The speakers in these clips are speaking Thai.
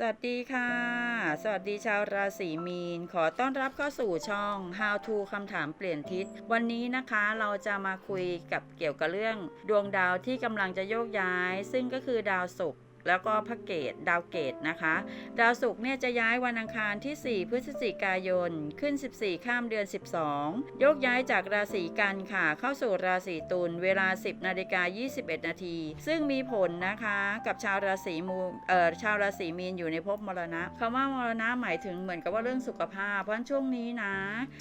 สวัสดีค่ะ สวัสดีชาวราศีมีน ขอต้อนรับเข้าสู่ช่อง How to คำถามเปลี่ยนทิศ วันนี้นะคะเราจะมาคุยกับเกี่ยวกับเรื่อง ดวงดาวที่กำลังจะโยกย้าย ซึ่งก็คือดาวศุกร์ แล้วก็พระเกตดาวเกตนะคะ ดาวศุกร์เนี่ยจะย้ายวันอังคารที่ 4 พฤศจิกายนขึ้น 14 ข้ามเดือน 12 ยกย้ายจากราศีกันค่ะ เข้าสู่ราศีตุลเวลา 10นาฬิกา21 นาที ซึ่งมีผลนะคะกับชาวราศีมูเอ่อชาวราศีมีนอยู่ในภพมรณะคำว่ามรณะหมายถึงเหมือนกับว่าเรื่องสุขภาพ เพราะช่วงนี้นะ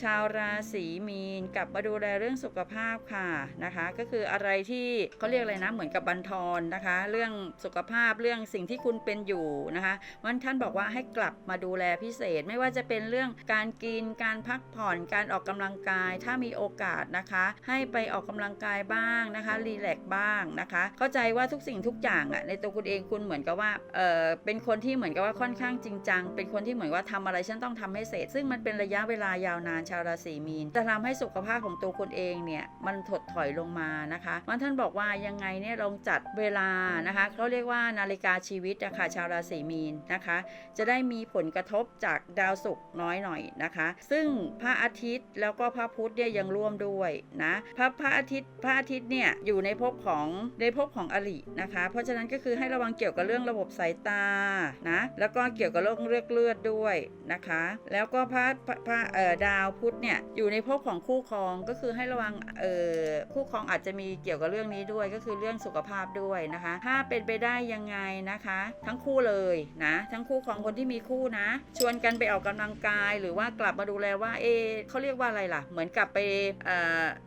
ชาวราศีมีนกลับมาดูแลเรื่องสุขภาพค่ะนะคะ ก็คืออะไรที่เขาเรียกอะไรนะเหมือนกับบันทอนนะคะ เรื่องสุขภาพเรื่องสิ่งที่คุณเป็นอยู่นะคะวันท่านบอกว่าให้กลับมาดูแลพิเศษ ไม่ว่าจะเป็นเรื่องการกินการพักผ่อนการออกกำลังกาย ถ้ามีโอกาสนะคะ ให้ไปออกกำลังกายบ้างนะคะรีแลกซ์บ้างนะคะ เข้าใจว่าทุกสิ่งทุกอย่างอะในตัวคุณเองคุณเหมือนกับว่าเออเป็นคนที่เหมือนกับว่าค่อนข้างจริงจังเป็นคนที่เหมือนว่าทำอะไรฉันต้องทำให้เสร็จ ซึ่งมันเป็นระยะเวลายาวนานชาวราศีมีนจะทำให้สุขภาพของตัวคุณเองเนี่ยมันถดถอยลงมานะคะวันท่านบอกว่ายังไงเนี่ยลองจัดเวลานะคะเขาเรียกว่านาฬิกากาชีวิตอะค่ะชาวราศีมีนนะคะ จะได้มีผลกระทบจากดาวศุกร์น้อยหน่อยนะคะ ซึ่งพระอาทิตย์แล้วก็พระพุธเนี่ยยังร่วมด้วยนะพระพระอาทิตย์พระอาทิตย์เนี่ยอยู่ในภพของในภพของอรินะคะ เพราะฉะนั้นก็คือให้ระวังเกี่ยวกับเรื่องระบบสายตานะแล้วก็เกี่ยวกับเรื่องเลือดเลือดด้วยนะคะ แล้วก็พระพระพระเอ่อดาวพุธเนี่ยอยู่ในภพของคู่ครองก็คือให้ระวังเอ่อคู่ครองอาจจะมีเกี่ยวกับเรื่องนี้ด้วยก็คือเรื่องสุขภาพด้วยนะคะ ถ้าเป็นไปได้ยังไงนะคะ ทั้งคู่เลยนะ ทั้งคู่ของคนที่มีคู่นะ ชวนกันไปออกกำลังกายหรือว่ากลับมาดูแลว่าเอเขาเรียกว่าอะไรล่ะ เหมือนกับไป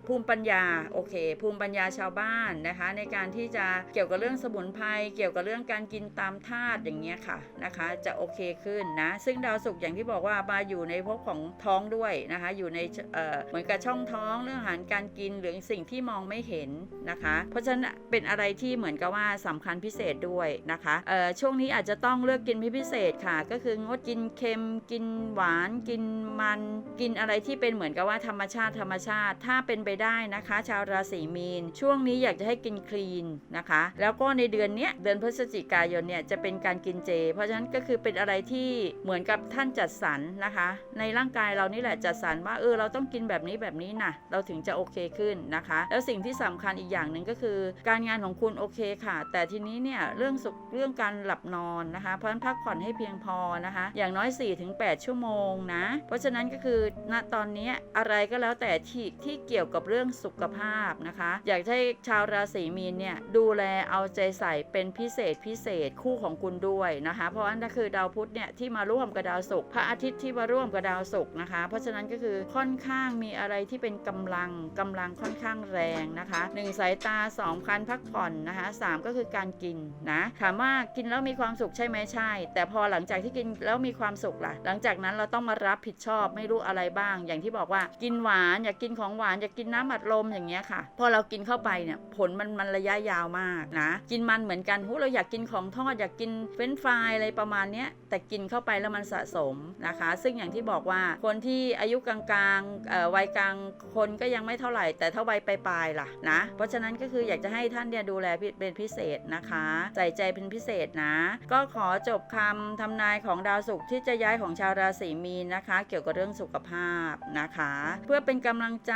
ภูมิปัญญาโอเค ภูมิปัญญาชาวบ้านนะคะ ในการที่จะเกี่ยวกับเรื่องสมุนไพรเกี่ยวกับเรื่องการกินตามธาตุอย่างเงี้ยค่ะนะคะ จะโอเคขึ้นนะ ซึ่งดาวศุกร์อย่างที่บอกว่ามาอยู่ในภพของท้องด้วยนะคะ อยู่ในเเหมือนกับช่องท้องเรื่องอาหารการกินหรือสิ่งที่มองไม่เห็นนะคะ เพราะฉะนั้นเป็นอะไรที่เหมือนกับว่าสำคัญพิเศษด้วยนะคะเอ่อช่วงนี้อาจจะต้องเลือกกินพิเศษค่ะ ก็คืองดกินเค็มกินหวานกินมันกินอะไรที่เป็นเหมือนกับว่าธรรมชาติธรรมชาติ ถ้าเป็นไปได้นะคะ ชาวราศีมีน ช่วงนี้อยากจะให้กินคลีนนะคะ แล้วก็ในเดือนนี้เดือนพฤศจิกายนเนี่ยจะเป็นการกินเจ เพราะฉะนั้นก็คือเป็นอะไรที่เหมือนกับท่านจัดสรรนะคะ ในร่างกายเรานี่แหละจัดสรรว่าเออเราต้องกินแบบนี้แบบนี้นะเราถึงจะโอเคขึ้นนะคะ แล้วสิ่งที่สำคัญอีกอย่างหนึ่งก็คือ การงานของคุณโอเคค่ะ แต่ทีนี้เนี่ยเรื่องสุขเรื่องการหลับนอนนะคะเพราะฉะนั้นพักผ่อนให้เพียงพอนะคะ อย่างน้อย 4-8 ชั่วโมงนะ เพราะฉะนั้นก็คือณตอนนี้อะไรก็แล้วแต่ที่ที่เกี่ยวกับเรื่องสุขภาพนะคะ อยากให้ชาวราศีมีนเนี่ยดูแลเอาใจใส่เป็นพิเศษพิเศษคู่ของคุณด้วยนะคะ เพราะว่านั่นคือดาวพุธเนี่ยที่มาร่วมกับดาวศุกร์พระอาทิตย์ที่มาร่วมกับดาวศุกร์นะคะ เพราะฉะนั้นก็คือค่อนข้างมีอะไรที่เป็นกำลังกำลังค่อนข้างแรงนะคะหนึ่งสายตาสองการพักผ่อนนะคะสามก็คือการกินนะถามว่ากินแล้วมีความสุขใช่ไหมใช่ แต่พอหลังจากที่กินแล้วมีความสุขล่ะ หลังจากนั้นเราต้องมารับผิดชอบไม่รู้อะไรบ้าง อย่างที่บอกว่า กินหวานอยากกินของหวานอยากกินน้ำอัดลมอย่างเงี้ยค่ะ พอเรากินเข้าไปเนี่ยผลมันมันระยะยาวมากนะกินมันเหมือนกันหูเราอยากกินของทอดอยากกินเฟรนฟรายอะไรประมาณเนี้ยแต่กินเข้าไปแล้วมันสะสมนะคะ ซึ่งอย่างที่บอกว่าคนที่อายุกลางๆวัยกลางคนก็ยังไม่เท่าไหร่ แต่ถ้าวัยปลายๆล่ะนะเพราะฉะนั้นก็คืออยากจะให้ท่านเนี่ยดูแลเป็นพิเศษนะคะ ใส่ใจเป็นพิเศษนะ ก็ขอจบคำทำนายของดาวศุกร์ที่จะย้ายของชาวราศีมีนนะคะ เกี่ยวกับเรื่องสุขภาพนะคะ เพื่อเป็นกำลังใจ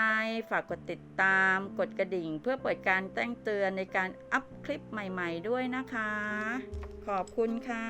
ฝากกดติดตาม กดกระดิ่ง เพื่อเปิดการแจ้งเตือนในการอัพคลิปใหม่ ๆ ด้วยนะคะ ขอบคุณค่ะ